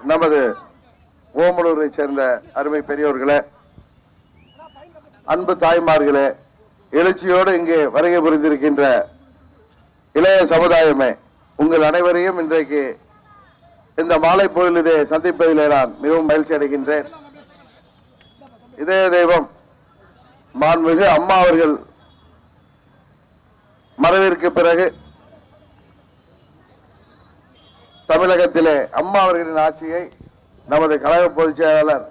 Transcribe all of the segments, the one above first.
நமது ஓமலூரை சேர்ந்த அருமை பெரியோர்களே அன்பு தாய்மார்களே எழுச்சியோடு இங்கே வருகை புரிந்திருக்கின்ற இளைய சமுதாயமே உங்கள் அனைவரையும் இன்றைக்கு இந்த மாலை பொழுதிலே சந்திப்பதிலே நான் மிகவும் மகிழ்ச்சி அடைகின்றேன். இதய தெய்வம் மாண்புமிகு அம்மா அவர்கள் மறைவிற்கு பிறகு தமிழகத்திலே அம்மா அவர்களின் ஆட்சியை நமது கழக பொதுச் செயலாளர்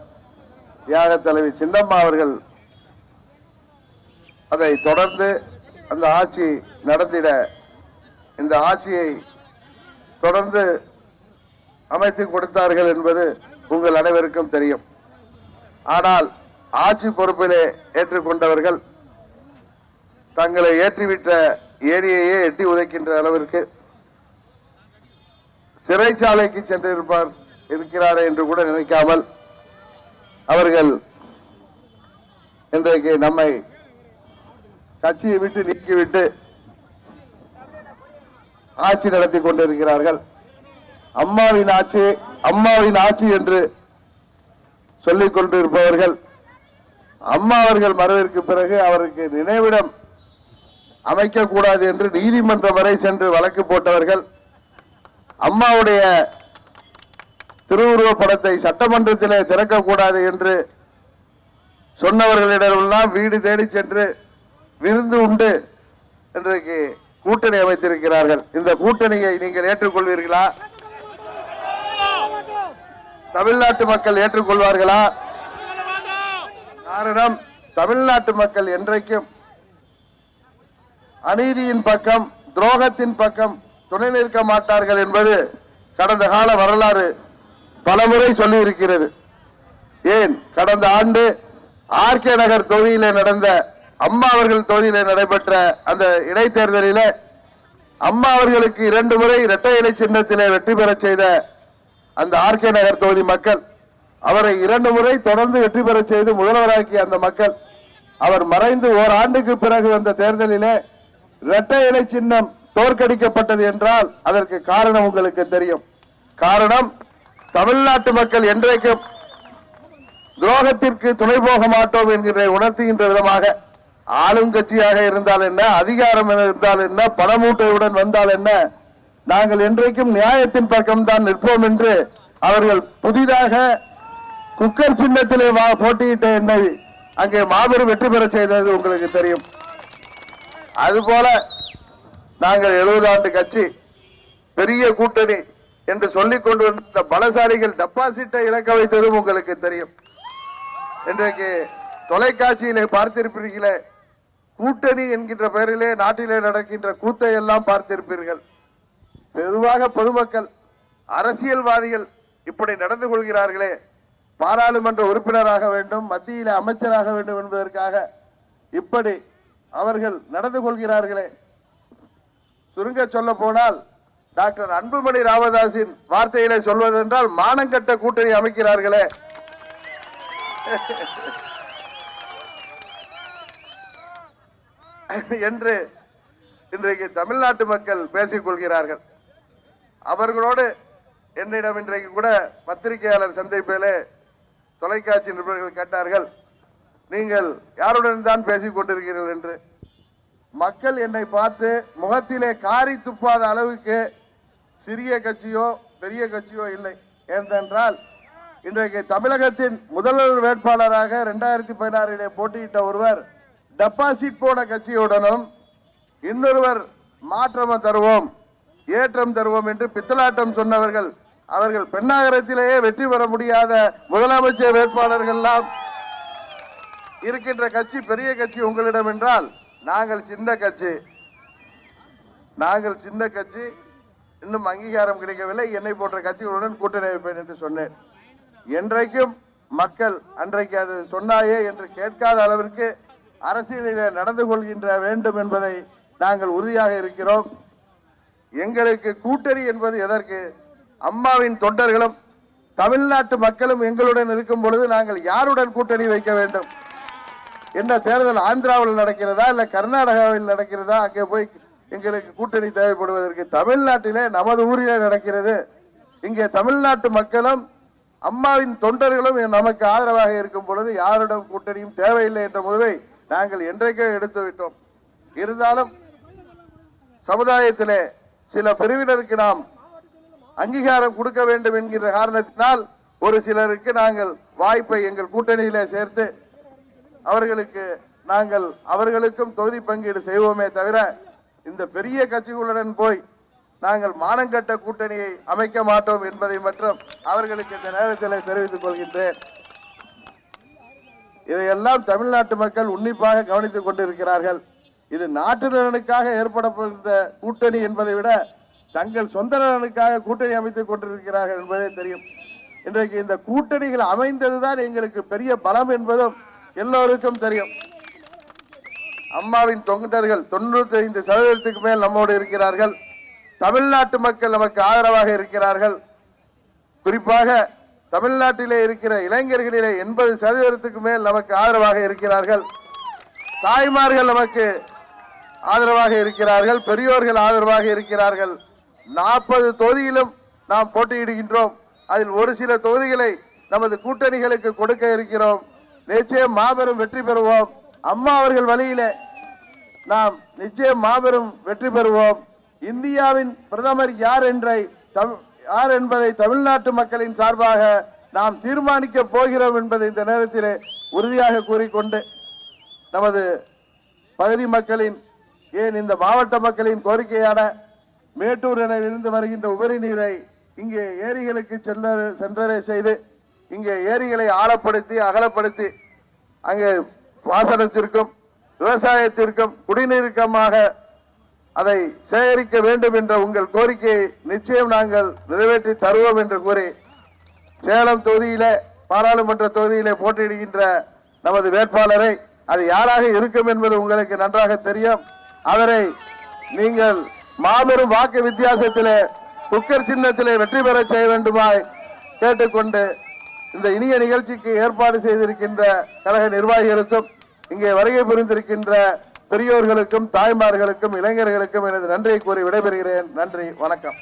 தியாக தலைவி சின்னம்மா அவர்கள் அதை தொடர்ந்து அந்த ஆட்சி நடத்திட இந்த ஆட்சியை தொடர்ந்து அமைத்து கொடுத்தார்கள் என்பது உங்கள் அனைவருக்கும் தெரியும். ஆனால் ஆட்சி பொறுப்பிலே ஏற்றுக்கொண்டவர்கள் தங்களை ஏற்றிவிட்ட ஏரியையே எட்டி உதைக்கின்ற அளவிற்கு சிறைச்சாலைக்கு சென்றிருப்பார் இருக்கிறாரே என்று கூட நினைக்காமல் அவர்கள் இன்றைக்கு நம்மை கட்சியை விட்டு நீக்கிவிட்டு ஆட்சி நடத்தி கொண்டிருக்கிறார்கள். அம்மாவின் ஆட்சி அம்மாவின் ஆட்சி என்று சொல்லிக் கொண்டிருப்பவர்கள் அம்மா அவர்கள் மறைவிற்கு பிறகு அவருக்கு நினைவிடம் அமைக்கக்கூடாது என்று நீதிமன்றம் வரை சென்று வழக்கு போட்டவர்கள் அம்மாவுடைய திருவுருவ படத்தை சட்டமன்றத்திலே திறக்கக்கூடாது என்று சொன்னவர்களிடமெல்லாம் வீடு தேடி சென்று விருந்து உண்டு இன்றைக்கு கூட்டணி அமைத்திருக்கிறார்கள். இந்த கூட்டணியை நீங்கள் ஏற்றுக்கொள்வீர்களா? தமிழ்நாட்டு மக்கள் ஏற்றுக்கொள்வார்களா? காரணம் தமிழ்நாட்டு மக்கள் என்றைக்கும் அநீதியின் பக்கம் துரோகத்தின் பக்கம் துணை நிற்க மாட்டார்கள் என்பது கடந்த கால வரலாறு பலமுறை சொல்லி இருக்கிறது ஏன்? கடந்த ஆண்டு ஆர்கே நகர் தொகுதியில நடந்த அம்மா அவர்கள் தொகுதியில நடைபெற்ற அந்த இடைத்தேர்தலிலே அம்மா அவர்களுக்கு இரண்டு முறை இரட்டை இலை சின்னத்திலே வெற்றி பெறச் செய்த அந்த ஆர்கே நகர் தொகுதி மக்கள் அவரை இரண்டு முறை தொடர்ந்து வெற்றி பெறச் செய்து முதல்வராக்கிய அந்த மக்கள் அவர் மறைந்து ஓராண்டுக்கு பிறகு வந்த தேர்தலிலே இரட்டை இலை சின்னம் தோற்கடிக்கப்பட்டது என்றால் அதற்கு காரணம் உங்களுக்கு தெரியும். காரணம் தமிழ்நாட்டு மக்கள் என்றைக்கும் துரோகத்திற்கு துணை போக மாட்டோம் என்கிற உணர்த்துகின்ற விதமாக ஆளுங்கட்சியாக இருந்தால் என்ன அதிகாரம் இருந்தால் என்ன பணமூட்டையுடன் வந்தால் என்ன நாங்கள் என்றைக்கும் நியாயத்தின் பக்கம்தான் நிற்போம் என்று அவர்கள் புதிதாக குக்கர் சின்னத்திலே வா- போட்டியிட்ட என்னை அங்கே மாபெரும் வெற்றி பெற செய்தது உங்களுக்கு தெரியும். அதுபோல நாங்கள் எழுபது ஆண்டு கட்சி பெரிய கூட்டணி என்று சொல்லிக் கொண்டு வந்த பலசாலிகள் டெபாசிட்டை இழக்க வைத்ததும் உங்களுக்கு தெரியும். இன்றைக்கு தொலைக்காட்சியிலே பார்த்திருப்பீர்களே கூட்டணி என்கின்ற பெயரிலே நாட்டிலே நடக்கின்ற கூத்தை எல்லாம் பார்த்திருப்பீர்கள். பொதுவாக பொதுமக்கள் அரசியல்வாதிகள் இப்படி நடந்து கொள்கிறார்களே. பாராளுமன்ற உறுப்பினராக வேண்டும் மத்தியில அமைச்சராக வேண்டும் என்பதற்காக இப்படி அவர்கள் நடந்து கொள்கிறார்களே. சுருங்க சொல்ல போனால் டாக்டர் அன்புமணி ராமதாஸின் வார்த்தைகளை சொல்வதென்றால் மானங்கட்ட கூட்டணி அமைக்கிறார்களே. என்று இன்றைக்கு தமிழ்நாட்டு மக்கள் பேசிக் கொள்கிறார்கள். அவர்களோடு என்னிடம் இன்றைக்கு கூட பத்திரிகையாளர் சந்திப்பிலே தொலைக்காட்சி நிருபர்கள் கேட்டார்கள் நீங்கள் யாருடன் தான் பேசிக் கொண்டிருக்கிறீர்கள்? என்று. மக்கள் என்னை பார்த்து முகத்திலே காரி துப்பாத அளவுக்கு சிறிய கட்சியோ பெரிய கட்சியோ இல்லை. ஏனென்றால் இன்றைக்கு தமிழகத்தின் முதல்வர் வேட்பாளராக இரண்டாயிரத்தி பதினாறிலே போட்டியிட்ட ஒருவர் டெபாசிட் போன கட்சியுடனும் இன்னொருவர் மாற்றம் தருவோம் ஏற்றம் தருவோம் என்று பித்தலாட்டம் சொன்னவர்கள் அவர்கள் பெண்ணாகரத்திலேயே வெற்றி பெற முடியாத முதலமைச்சர் வேட்பாளர்கள் எல்லாம் இருக்கின்ற கட்சி பெரிய கட்சி உங்களிடம் என்றால் நாங்கள் சின்ன கட்சி. நாங்கள் சின்ன கட்சி. இன்னும் அங்கீகாரம் கிடைக்கவில்லை. என்னை போன்ற கட்சிகளுடன் கூட்டணி வைப்பேன் என்று சொன்னேன். என்றைக்கும் மக்கள் அன்றைக்கு அது சொன்னாயே என்று கேட்காத அளவிற்கு அரசியலில் நடந்து கொள்கின்ற வேண்டும் என்பதை நாங்கள் உறுதியாக இருக்கிறோம். எங்களுக்கு கூட்டணி என்பது எதற்கு? அம்மாவின் தொண்டர்களும் தமிழ்நாட்டு மக்களும் எங்களுடன் இருக்கும் பொழுது நாங்கள் யாருடன் கூட்டணி வைக்க வேண்டும்? என்ன தேர்தல் ஆந்திராவில் நடக்கிறதா இல்ல கர்நாடகாவில் நடக்கிறதா? அங்கே போய் எங்களுக்கு கூட்டணி தேவைப்படுவதற்கு தமிழ்நாட்டிலே நமது ஊரிலே நடக்கிறது. இங்கே தமிழ்நாட்டு மக்களும் அம்மாவின் தொண்டர்களும் நமக்கு ஆதரவாக இருக்கும் பொழுது யாரிடம் கூட்டணியும் தேவையில்லை என்ற முடிவை நாங்கள் என்றைக்கே எடுத்து விட்டோம். இருந்தாலும் சமுதாயத்திலே சில பிரிவினருக்கு நாம் அங்கீகாரம் கொடுக்க வேண்டும் என்கிற காரணத்தினால் ஒரு சிலருக்கு நாங்கள் வாய்ப்பை எங்கள் கூட்டணியிலே சேர்த்து அவர்களுக்கு நாங்கள் அவர்களுக்கும் தொகுதி பங்கீடு செய்வோமே தவிர இந்த பெரிய கட்சிகளுடன் போய் நாங்கள் மானங்கட்ட கூட்டணியை அமைக்க மாட்டோம் என்பதை மற்றும் அவர்களுக்கு இந்த நேரத்தில் தெரிவித்துக் கொள்கின்றேன். இதையெல்லாம் தமிழ்நாட்டு மக்கள் உன்னிப்பாக கவனித்துக் கொண்டிருக்கிறார்கள். இது நாட்டு நலனுக்காக ஏற்படப்படுகின்ற கூட்டணி என்பதை விட தங்கள் சொந்த நலனுக்காக கூட்டணி அமைத்துக் கொண்டிருக்கிறார்கள் என்பதே தெரியும். இன்றைக்கு இந்த கூட்டணிகள் அமைந்ததுதான் எங்களுக்கு பெரிய பலம் என்பதும் எல்லோருக்கும் தெரியும். அம்மாவின் தொண்டர்கள் தொண்ணூத்தி ஐந்து சதவீதத்துக்கு மேல் நம்மோடு இருக்கிறார்கள். தமிழ்நாட்டு மக்கள் நமக்கு ஆதரவாக இருக்கிறார்கள். குறிப்பாக தமிழ்நாட்டிலே இருக்கிற இளைஞர்களிலே எண்பது சதவீதத்துக்கு மேல் நமக்கு ஆதரவாக இருக்கிறார்கள். தாய்மார்கள் நமக்கு ஆதரவாக இருக்கிறார்கள். பெரியோர்கள் ஆதரவாக இருக்கிறார்கள். நாற்பது தொகுதியிலும் நாம் போட்டியிடுகின்றோம். அதில் ஒரு சில தொகுதிகளை நமது கூட்டணிகளுக்கு கொடுக்க இருக்கிறோம். நிச்சயம் மாபெரும் வெற்றி பெறுவோம். அம்மா அவர்கள் வழியிலே நாம் நிச்சயம் மாபெரும் வெற்றி பெறுவோம். இந்தியாவின் பிரதமர் யார் என்றை யார் என்பதை தமிழ்நாட்டு மக்களின் சார்பாக நாம் தீர்மானிக்க போகிறோம் என்பதை இந்த நேரத்திலே உறுதியாக கூறிக்கொண்டு நமது பகுதி மக்களின் ஏன் இந்த மாவட்ட மக்களின் கோரிக்கையான மேட்டூர் என இருந்து வருகின்ற உபரி நீரை இங்கே ஏரிகளுக்கு செல்ல சென்றரை செய்து இங்கே ஏரிகளை ஆழப்படுத்தி அகலப்படுத்தி அங்கே பாசனத்திற்கும் விவசாயத்திற்கும் குடிநீருக்கமாக அதை சேகரிக்க வேண்டும் என்ற உங்கள் கோரிக்கையை நிச்சயம் நாங்கள் நிறைவேற்றி தருவோம் என்று கூறி சேலம் தொகுதியில பாராளுமன்ற தொகுதியிலே போட்டியிடுகின்ற நமது வேட்பாளரை அது யாராக இருக்கும் என்பது உங்களுக்கு நன்றாக தெரியும். அவரை நீங்கள் மாபெரும் வாக்கு வித்தியாசத்திலே குக்கர் சின்னத்திலே வெற்றி பெற செய்ய வேண்டுமாய் கேட்டுக்கொண்டு இந்த இனிய நிகழ்ச்சிக்கு ஏற்பாடு செய்திருக்கின்ற கழக நிர்வாகிகளுக்கும் இங்கே வருகை புரிந்திருக்கின்ற பெரியோர்களுக்கும் தாய்மார்களுக்கும் இளைஞர்களுக்கும் எனது நன்றியை கூறி விடைபெறுகிறேன். நன்றி வணக்கம்.